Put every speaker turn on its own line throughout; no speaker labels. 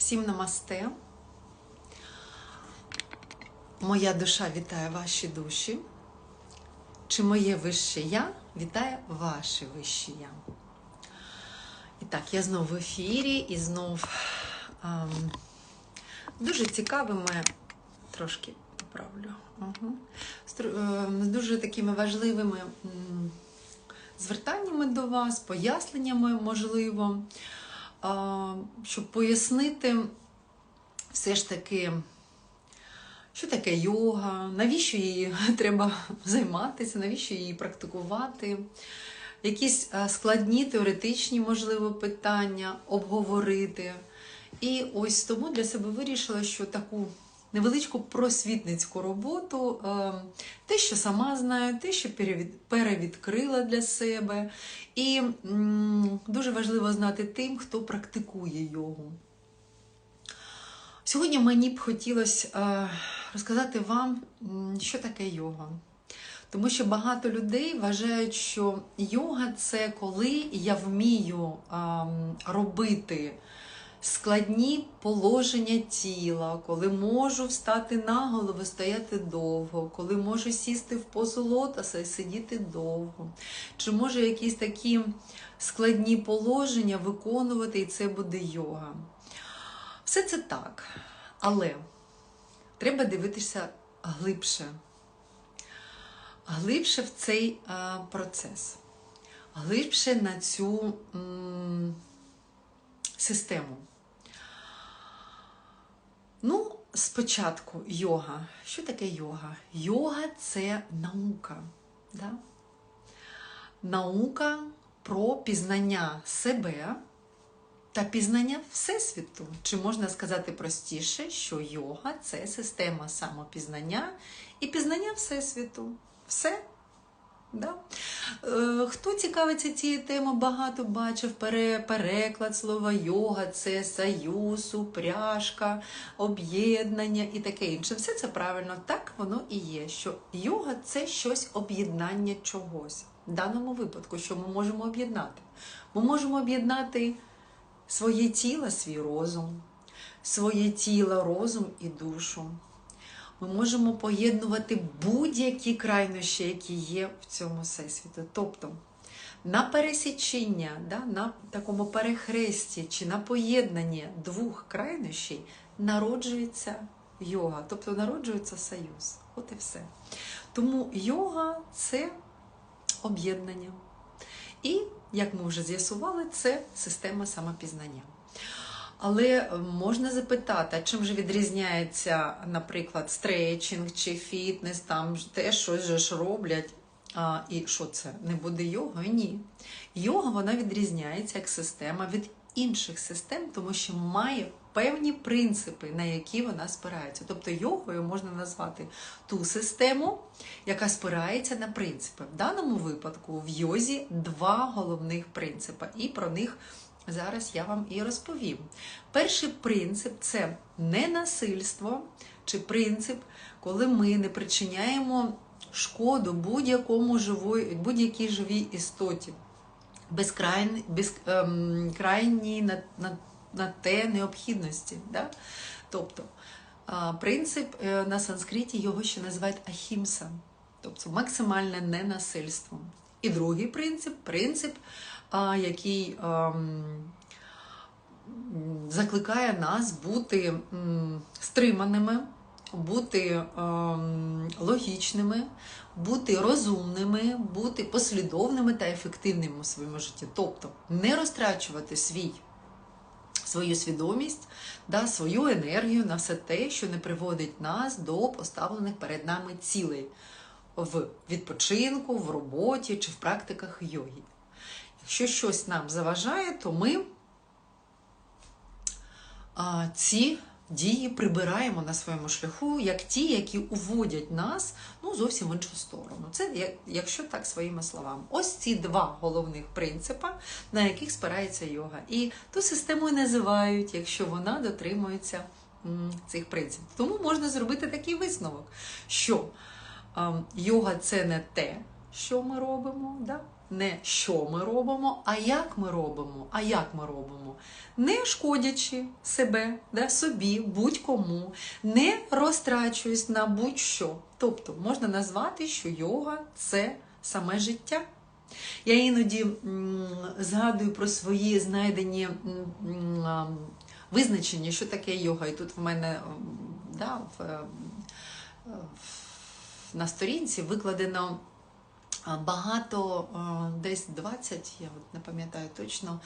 Всім намасте. Моя душа вітає ваші душі. Чи моє вище я вітає ваше вище я. І так, я знову в ефірі і знов ем, дуже цікавими, трошки поправлю, угу, з, ем, дуже такими важливими м, звертаннями до вас, поясненнями, можливо, щоб пояснити все ж таки, що таке йога, навіщо її треба займатися, навіщо її практикувати, якісь складні теоретичні, можливо, питання обговорити. І ось тому для себе вирішила, що таку невеличку просвітницьку роботу, е, те, що сама знаю, те, що перевідкрила для себе. І дуже важливо знати тим, хто практикує йогу. Сьогодні мені б хотілося е, розказати вам, що таке йога. Тому що багато людей вважають, що йога це коли я вмію ем, робити складні положення тіла, коли можу встати на голову, стояти довго, коли можу сісти в позу лотоса і сидіти довго. Чи можу якісь такі складні положення виконувати, і це буде йога. Все це так. Але треба дивитися глибше. Глибше в цей а, процес, глибше на цю м, систему. Ну, спочатку йога. Що таке йога? Йога це наука. Да? Наука про пізнання себе та пізнання Всесвіту. Чи можна сказати простіше, що йога це система самопізнання і пізнання Всесвіту. Все. Да? Е, Хто цікавиться цією темою, багато бачив переклад слова йога, це союз, упряжка, об'єднання і таке інше. Все це правильно, так воно і є. Що йога це щось об'єднання чогось. В даному випадку, що ми можемо об'єднати? Ми можемо об'єднати своє тіло, свій розум, своє тіло, розум і душу. Ми можемо поєднувати будь-які крайнощі, які є в цьому всесвіту. Тобто на пересічення, да, на такому перехресті чи на поєднанні двох крайнощів народжується йога, тобто народжується союз. От і все. Тому йога це об'єднання. І, як ми вже з'ясували, це система самопізнання. Але можна запитати, а чим же відрізняється, наприклад, стретчинг чи фітнес, там щось же ж роблять. А, і що це? Не буде йога? Ні. Йога вона відрізняється як система від інших систем, тому що має певні принципи, на які вона спирається. Тобто йогою можна назвати ту систему, яка спирається на принципи. В даному випадку в йозі два головних принципи, і про них зараз я вам і розповім. Перший принцип це ненасильство, чи принцип, коли ми не причиняємо шкоду будь-якому будь-якій живій істоті, безкрайній без, ем, на, на, на те необхідності. Да? Тобто принцип е, на санскриті його ще називають ахімса, тобто максимальне ненасильство. І другий принцип принцип, який ем, закликає нас бути стриманими, бути ем, логічними, бути розумними, бути послідовними та ефективними у своєму житті. Тобто не розтрачувати свій, свою свідомість, да, свою енергію на все те, що не приводить нас до поставлених перед нами цілей в відпочинку, в роботі чи в практиках йоги. Якщо щось нам заважає, то ми ці дії прибираємо на своєму шляху, як ті, які уводять нас ну, зовсім в іншу сторону. Це якщо так своїми словами. Ось ці два головних принципи, на яких спирається йога. І ту систему і називають, якщо вона дотримується цих принципів. Тому можна зробити такий висновок, що йога це не те, що ми робимо, да? Не що ми робимо, а як ми робимо. А як ми робимо? Не шкодячи себе, да, собі, будь-кому, не розтрачуюсь на будь-що. Тобто можна назвати, що йога це саме життя. Я іноді згадую про свої знайдені визначення, що таке йога. І тут в мене да, в, е, в- на сторінці викладено багато, десь 20, я от не пам'ятаю точно,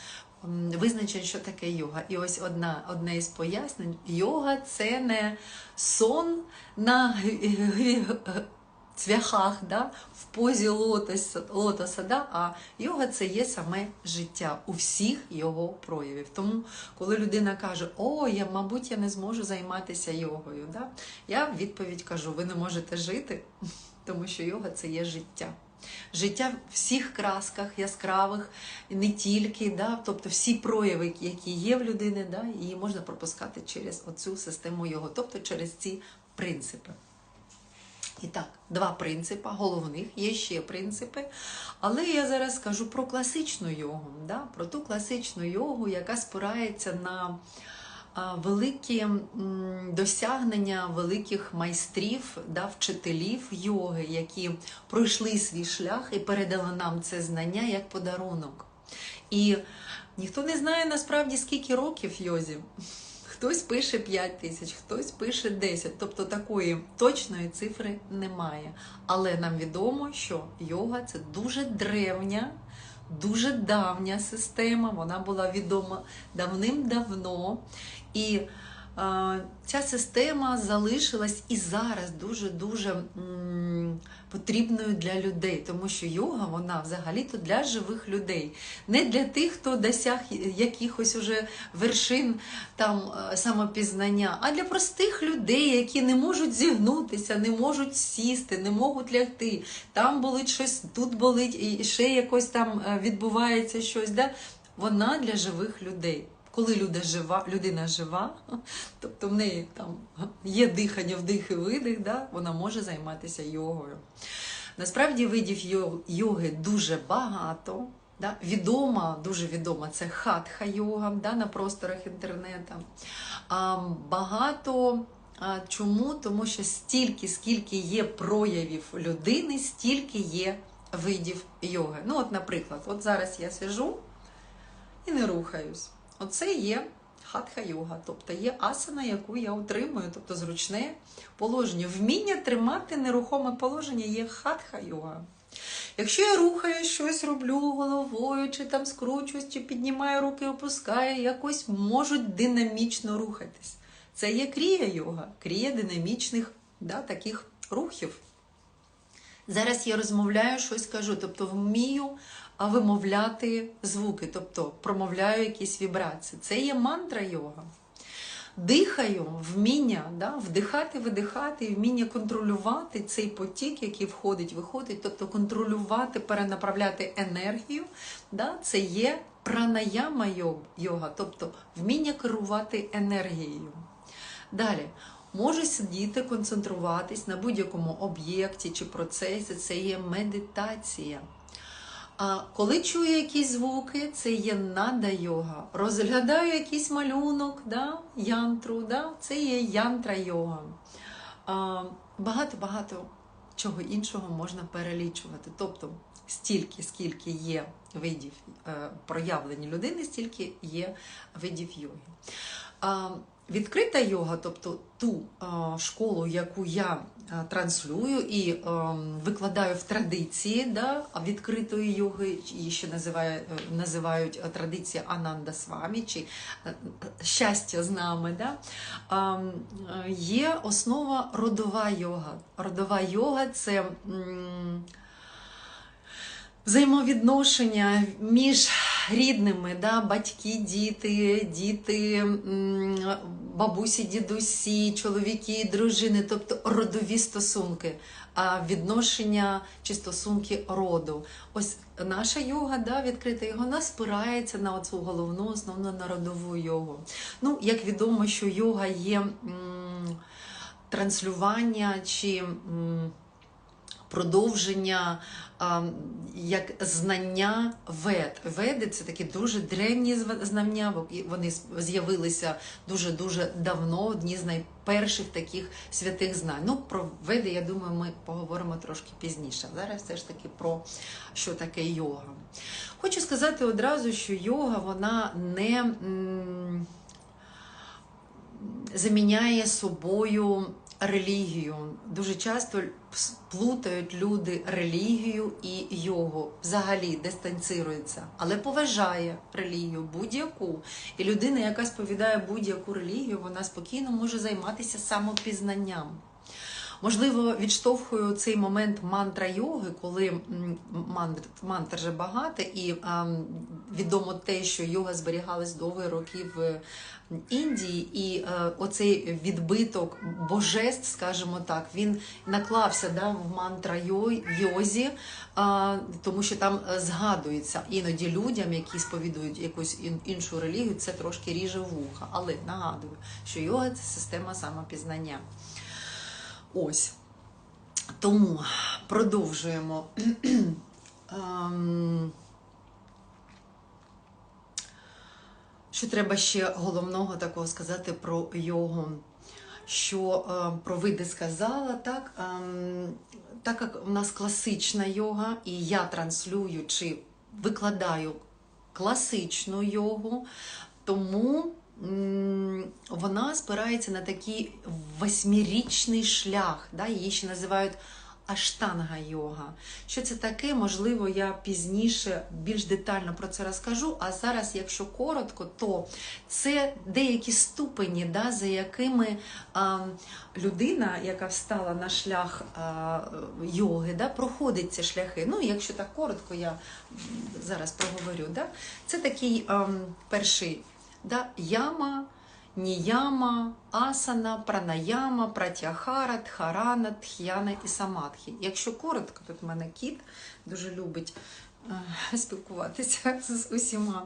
визначень, що таке йога. І ось одна, одне із пояснень: йога це не сон на г- цвяхах, да, в позі лотоса, лотоса да, а йога це є саме життя у всіх його проявів. Тому, коли людина каже, о, я, мабуть, я не зможу займатися йогою, да, я в відповідь кажу, ви не можете жити, тому що йога це є життя. Життя в всіх красках яскравих, не тільки, да, тобто всі прояви, які є в людини, да, її можна пропускати через оцю систему його, тобто через ці принципи. І так, два принципи, головних, є ще принципи. Але я зараз скажу про класичну йогу, да? про ту класичну йогу, яка спирається на великі досягнення великих майстрів, да, вчителів йоги, які пройшли свій шлях і передали нам це знання як подарунок. І ніхто не знає насправді, скільки років йозі. Хтось пише 5 тисяч, хтось пише 10. Тобто такої точної цифри немає. Але нам відомо, що йога це дуже древня, дуже давня система. Вона була відома давним-давно. І ця система залишилась і зараз дуже-дуже потрібною для людей, тому що йога вона взагалі-то для живих людей, не для тих, хто досяг якихось уже вершин там е, самопізнання, а для простих людей, які не можуть зігнутися, не можуть сісти, не можуть лягти. Там болить щось, тут болить, і ще якось там е, відбувається щось. Да? Вона для живих людей. Коли люда жива, людина жива, тобто в неї там є дихання, вдих і видих, да, вона може займатися йогою. Насправді видів йо- йоги дуже багато. Да? Відома, дуже відома це хатха йога да, на просторах інтернету. А, багато а, чому? Тому що стільки, скільки є проявів людини, стільки є видів йоги. Ну, от, наприклад, от зараз я сижу і не рухаюсь. Оце є хатха йога, тобто є асана, яку я отримую, тобто зручне положення. Вміння тримати нерухоме положення є хатха йога. Якщо я рухаю щось, роблю головою, чи там скручуюсь, чи піднімаю руки, опускаю, якось можуть динамічно рухатись. Це є крія йога, крія динамічних да, таких рухів. Зараз я розмовляю, щось кажу, тобто вмію а, вимовляти звуки, тобто промовляю якісь вібрації. Це є мантра йога. Дихаю, вміння да, вдихати, видихати, вміння контролювати цей потік, який входить, виходить, тобто контролювати, перенаправляти енергію. Да, це є пранаяма йога, тобто вміння керувати енергією. Далі. Можу сидіти, концентруватись на будь-якому об'єкті чи процесі, це є медитація. А коли чую якісь звуки, це є нада йога. Розглядаю якийсь малюнок, да? янтру, да? це є янтра йога. Багато-багато чого іншого можна перелічувати. Тобто, стільки, скільки є видів е, проявлення людини, стільки є видів йоги. А, Відкрита йога, тобто ту а, школу, яку я а, транслюю і е, викладаю в традиції да, відкритої йоги, її ще називає, е, називають е, традиція Ананда Свамі, чи е, щастя з нами. Да, а, е, є основа родова йога. Родова йога це. м, Взаємовідношення між рідними, да, батьки, діти, діти, бабусі, дідусі, чоловіки, дружини, тобто родові стосунки, відношення чи стосунки роду. Ось наша йога, да, відкрита його, вона спирається на цю головну основну народову йогу. Ну, як відомо, що йога є м, транслювання чи. м, продовження а, як знання вед. Веди це такі дуже древні знання. бо Вони з'явилися дуже-дуже давно, одні з найперших таких святих знань. Ну, про веди, я думаю, ми поговоримо трошки пізніше. Зараз все ж таки про що таке йога. Хочу сказати одразу, що йога вона не заміняє собою релігію. Дуже часто плутають люди релігію і йогу, взагалі дистанціруються, але поважає релігію будь-яку. І людина, яка сповідає будь-яку релігію, вона спокійно може займатися самопізнанням. Можливо, відштовхую цей момент мантра йоги, коли мантр, мантр же багато, і відомо те, що йога зберігалась довгі роки в Індії, і е, оцей відбиток божеств, скажімо так, він наклався да, в мантра йозі, тому що там е, згадується іноді людям, які сповідують якусь іншу релігію, це трошки ріже вуха. Але нагадую, що йога це система самопізнання. Ось. Тому продовжуємо. Ем, Що треба ще головного такого сказати про йогу? Що е, про види сказала, так? Ем, так як у нас класична йога, і я транслюю чи викладаю класичну йогу, тому вона спирається на такий восьмирічний шлях. Да? Її ще називають аштанга йога. Що це таке? Можливо, я пізніше більш детально про це розкажу. А зараз, якщо коротко, то це деякі ступені, да, за якими а, людина, яка встала на шлях а, йоги, да, проходить ці шляхи. Ну, якщо так коротко, я зараз проговорю. Да? Це такий а, перший да, яма. Ніяма, асана, пранаяма, пратяхара, тхарана, тх'яна і самадхі. Якщо коротко, тут в мене кіт дуже любить спілкуватися з усіма.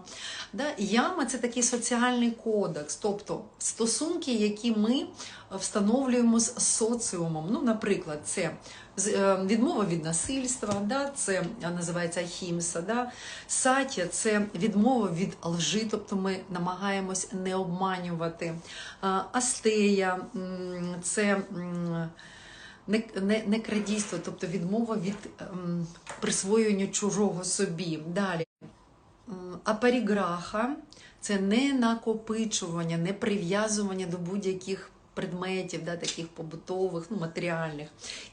Да? Яма це такий соціальний кодекс, тобто стосунки, які ми встановлюємо з соціумом. Ну, наприклад, це е, відмова від насильства, да? це е, називається хімса. Да? Сатя це відмова від лжи, тобто ми намагаємось не обманювати. Астея це м, не, не, не крадійство, тобто відмова від ем, чужого собі. Далі. М, Апаріграха це не накопичування, не прив'язування до будь-яких предметів, да, таких побутових, ну, матеріальних.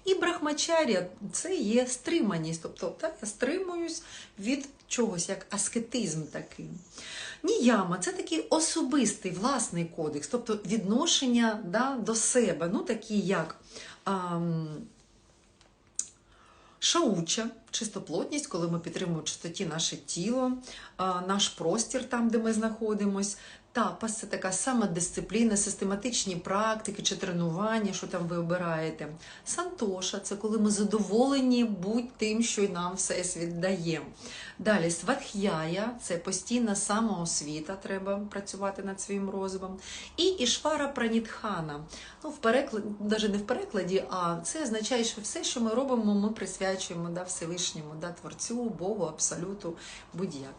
І брахмачарія це є стриманість, тобто так, я стримуюсь від чогось, як аскетизм такий. Ніяма це такий особистий власний кодекс, тобто відношення да, до себе, ну такі як. ам, Шауча, чистоплотність, коли ми підтримуємо чистоті наше тіло, наш простір там, де ми знаходимось. Тапас це така самодисципліна, систематичні практики чи тренування, що там ви обираєте. Сантоша це коли ми задоволені будь тим, що нам всесвіт дає. Далі сватх'яя це постійна самоосвіта, треба працювати над своїм розвивом. І ішвара пранітхана. Ну, в перекладі, навіть не в перекладі, а це означає, що все, що ми робимо, ми присвячуємо да, Всевишньому, да, Творцю, Богу, Абсолюту, будь-як.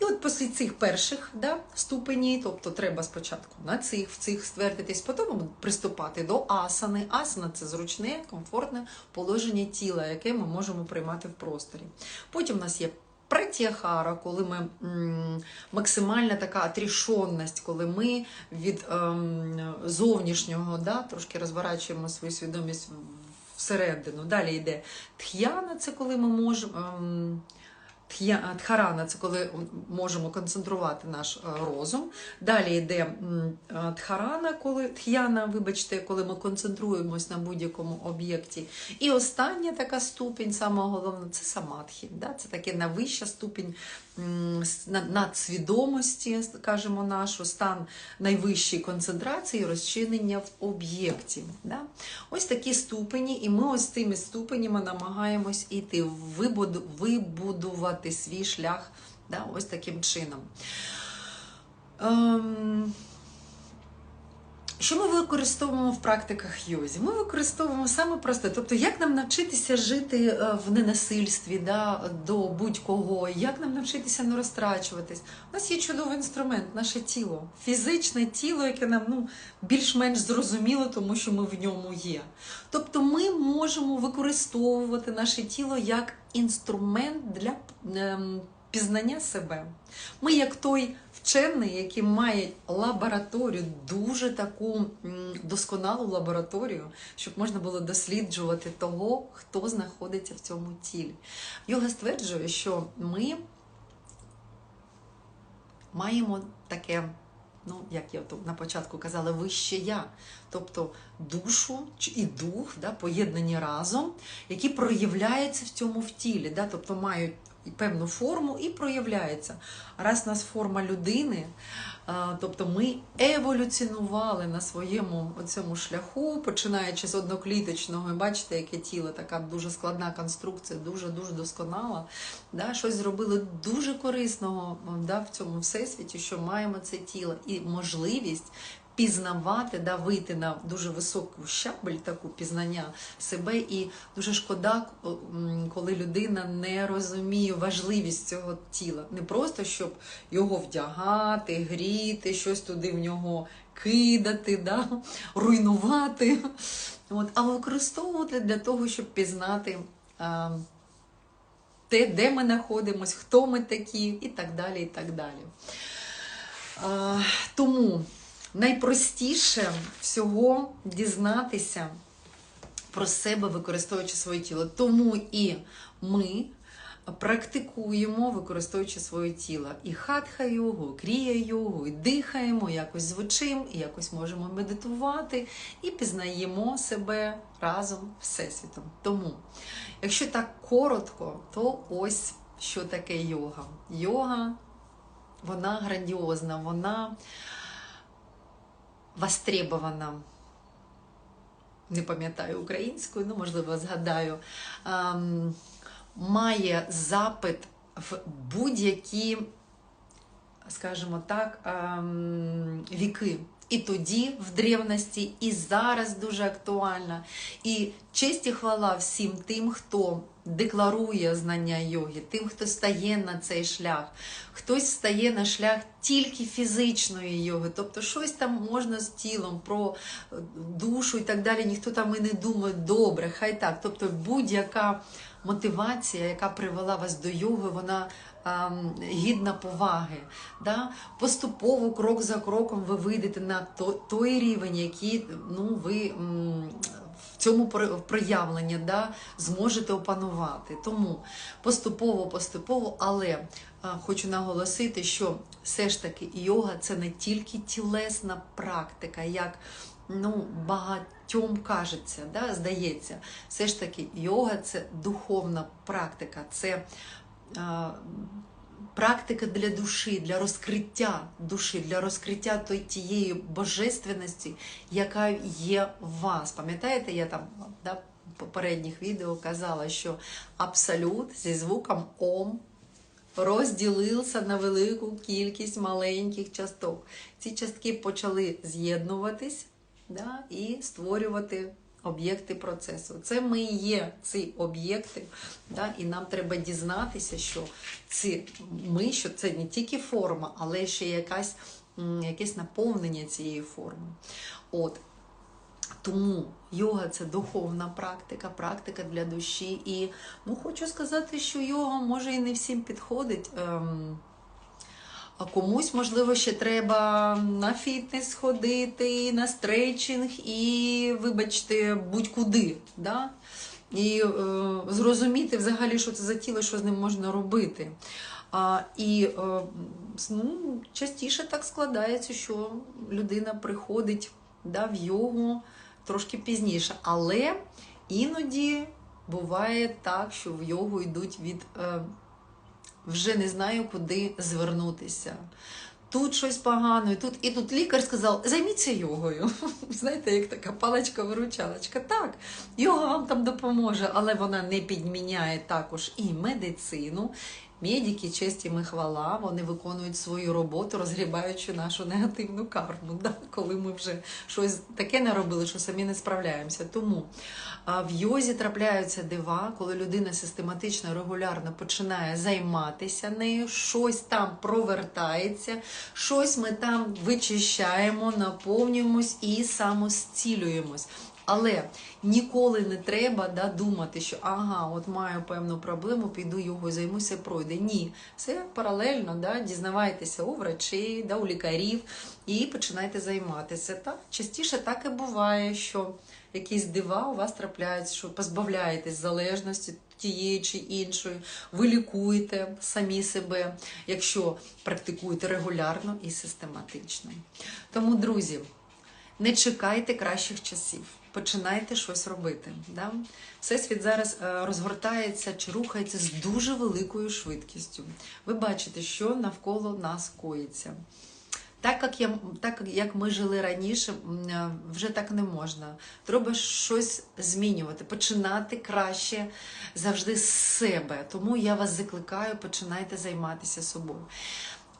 І от після цих перших да, ступеней, тобто треба спочатку на цих, в цих ствердитись, потім приступати до асани. Асана це зручне, комфортне положення тіла, яке ми можемо приймати в просторі. Потім у нас є пратіахара, коли ми максимальна така отрішонність, коли ми від ем, зовнішнього да, трошки розворачуємо свою свідомість всередину. Далі йде тх'яна, це коли ми можемо. Ем, Тхарана це коли можемо концентрувати наш е, розум. Далі йде е, тхарана, коли тх'яна, вибачте, коли ми концентруємось на будь-якому об'єкті. І остання така ступінь, саме головне, це самадхі. Да? Це таке найвища ступінь надсвідомості, скажімо, нашу, стан найвищої концентрації, розчинення в об'єкті. Да? Ось такі ступені, і ми ось цими ступенями намагаємось іти, вибудувати свій шлях да, ось таким чином. Ем, Що ми використовуємо в практиках йозі? Ми використовуємо саме просте. Тобто, як нам навчитися жити е, в ненасильстві да, до будь-кого, як нам навчитися не розтрачуватись. У нас є чудовий інструмент, наше тіло, фізичне тіло, яке нам ну, більш-менш зрозуміло, тому що ми в ньому є. Тобто ми можемо використовувати наше тіло як інструмент для ем, пізнання себе. Ми, як той вчений, який має лабораторію, дуже таку досконалу лабораторію, щоб можна було досліджувати того, хто знаходиться в цьому тілі. Йога стверджує, що ми маємо таке. Ну, як я тут на початку казала, вище я, тобто душу і дух да, поєднані разом, які проявляються в цьому в тілі, да, тобто мають певну форму і проявляються. А раз у нас форма людини, тобто ми еволюціонували на своєму цьому шляху, починаючи з однокліточного, і бачите, яке тіло, така дуже складна конструкція, дуже дуже досконала. Да, щось зробили дуже корисного да, в цьому всесвіті, що маємо це тіло і можливість. Пізнавати, да, вийти на дуже високу щабель, таку пізнання себе, і дуже шкода, коли людина не розуміє важливість цього тіла. Не просто щоб його вдягати, гріти, щось туди в нього кидати, да, руйнувати, От, а використовувати для того, щоб пізнати. А, те, де ми знаходимося, хто ми такі, і так далі. і так далі. А, тому найпростіше всього дізнатися про себе, використовуючи своє тіло. Тому і ми практикуємо, використовуючи своє тіло. І хатха йогу, крія йогу, і дихаємо, якось звучимо, і якось можемо медитувати, і пізнаємо себе разом Всесвітом. Тому, якщо так коротко, то ось що таке йога. Йога, вона грандіозна, вона востребована. Не пам'ятаю українською, ну можливо, згадаю. Ем, має запит в будь-які, скажімо так, ем, віки. І тоді, в древності, і зараз дуже актуальна. І честь і хвала всім тим, хто декларує знання йоги, тим, хто стає на цей шлях. Хтось стає на шлях тільки фізичної йоги, тобто щось там можна з тілом про е, душу і так далі. Ніхто там і не думає, добре, хай так. Тобто будь-яка мотивація, яка привела вас до йоги, вона ем, гідна поваги. Да? Поступово, крок за кроком, ви вийдете на то- той рівень, який ну, ви цьому про- проявленні да, зможете опанувати. Тому поступово, поступово, але а, хочу наголосити, що все ж таки йога це не тільки тілесна практика, як ну, багатьом кажеться, да, здається. Все ж таки, йога це духовна практика, це а, практика для душі, для розкриття душі, для розкриття тієї божественності, яка є в вас. Пам'ятаєте, я там да, в попередніх відео казала, що абсолют зі звуком Ом розділився на велику кількість маленьких часток. Ці частки почали з'єднуватись да, і створювати об'єкти процесу. Це ми є ці об'єкти, да, і нам треба дізнатися, що ці ми, що це не тільки форма, але ще якась, якесь наповнення цієї форми. От. Тому йога це духовна практика, практика для душі. І ну, хочу сказати, що йога може і не всім підходить. Ем, а комусь, можливо, ще треба на фітнес ходити, на стрейчинг і, вибачте, будь-куди. Да? І е, зрозуміти взагалі, що це за тіло, що з ним можна робити. А, і е, ну, частіше так складається, що людина приходить да, в йогу трошки пізніше. Але іноді буває так, що в йогу йдуть від е, вже не знаю, куди звернутися. Тут щось погано, і тут, і тут лікар сказав, займіться йогою. Знаєте, як така паличка-виручалочка. Так, йога вам там допоможе, але вона не підміняє також і медицину. Медики, честь їм і хвала, вони виконують свою роботу, розгрібаючи нашу негативну карму, да? коли ми вже щось таке наробили, що самі не справляємося. Тому в йозі трапляються дива, коли людина систематично, регулярно починає займатися нею, щось там провертається, щось ми там вичищаємо, наповнюємось і самостілюємось. Але ніколи не треба да, думати, що ага, от маю певну проблему, піду його займуся, пройде. Ні, все паралельно, да, дізнавайтеся у врачей, да, у лікарів і починайте займатися. Так, частіше так і буває, що якісь дива у вас трапляються, що позбавляєтесь залежності тієї чи іншої, ви лікуєте самі себе, якщо практикуєте регулярно і систематично. Тому, друзі. Не чекайте кращих часів, починайте щось робити. Да? Всесвіт зараз е, розгортається чи рухається з дуже великою швидкістю. Ви бачите, що навколо нас коїться. Так як, я, так як ми жили раніше, е, вже так не можна. Треба щось змінювати, починати краще завжди з себе. Тому я вас закликаю, починайте займатися собою.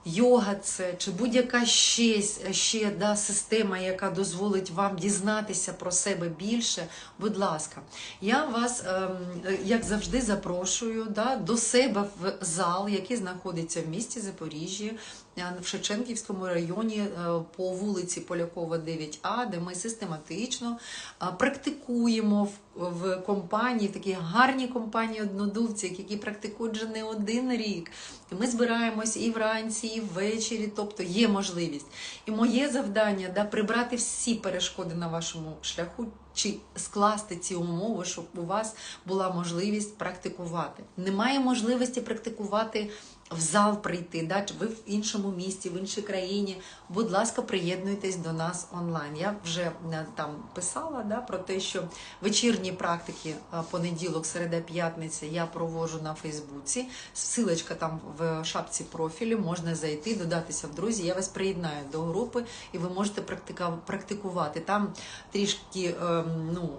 Йога це чи будь-яка ще, ще да, система, яка дозволить вам дізнатися про себе більше. Будь ласка, я вас, ем, як завжди, запрошую да, до себе в зал, який знаходиться в місті Запоріжжі, е, в Шевченківському районі е, по вулиці Полякова, 9А, де ми систематично е, практикуємо в компанії, в такій гарній компанії однодумців, які практикують вже не один рік. І ми збираємось і вранці, і ввечері, тобто є можливість. І моє завдання да, прибрати всі перешкоди на вашому шляху. Чи скласти ці умови, щоб у вас була можливість практикувати. Немає можливості практикувати в зал прийти, да? чи ви в іншому місті, в іншій країні. Будь ласка, приєднуйтесь до нас онлайн. Я вже е, там писала да, про те, що вечірні практики е, понеділок, середа, п'ятниця я проводжу на Фейсбуці. Силочка там в шапці профілю, можна зайти, додатися в друзі. Я вас приєднаю до групи, і ви можете практикувати. Там трішки е, ну,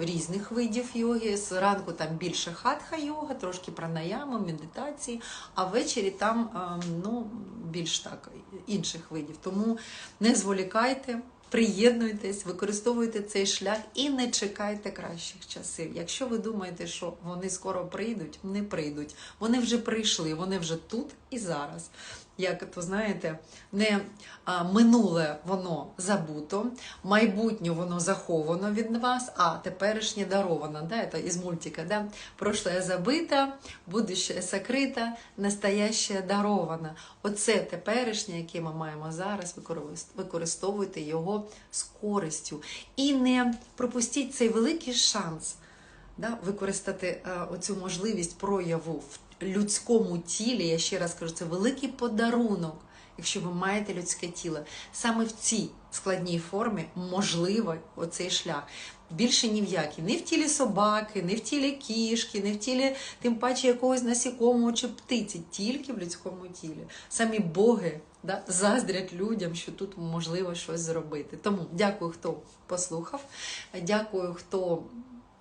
е, різних видів йоги. Зранку там більше хатха йога, трошки пранаями, медитації, а ввечері там е, ну, більш так інших видів. Тому не зволікайте. Приєднуйтесь, використовуйте цей шлях і не чекайте кращих часів. Якщо ви думаєте, що вони скоро прийдуть, не прийдуть. Вони вже прийшли, вони вже тут і зараз. Як то знаєте, не а, минуле воно забуто, майбутнє воно заховано від вас, а теперішнє даровано. Да? Це із мультика. Да? Прошлое забито, будущее сокрито, настояще даровано. Оце теперішнє, яке ми маємо зараз, використовуйте його з користю. І не пропустіть цей великий шанс да, використати е, оцю можливість прояву в людському тілі. Я ще раз кажу, це великий подарунок, якщо ви маєте людське тіло. Саме в цій складній формі можливо оцей шлях. Більше ні в якій. Не в тілі собаки, не в тілі кішки, не в тілі, тим паче якогось насікомого чи птиці, тільки в людському тілі. Самі боги да, заздрять людям, що тут можливо щось зробити. Тому дякую, хто послухав. Дякую, хто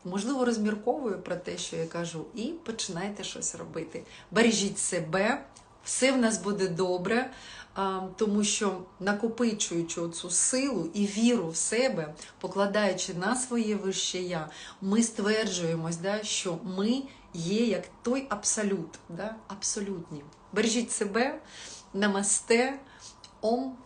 можливо, розмірковую про те, що я кажу, і починайте щось робити. Бережіть себе, все в нас буде добре, тому що накопичуючи цю силу і віру в себе, покладаючи на своє вище я, ми стверджуємось, да, що ми є як той абсолют, да, абсолютні. Бережіть себе, намасте, ом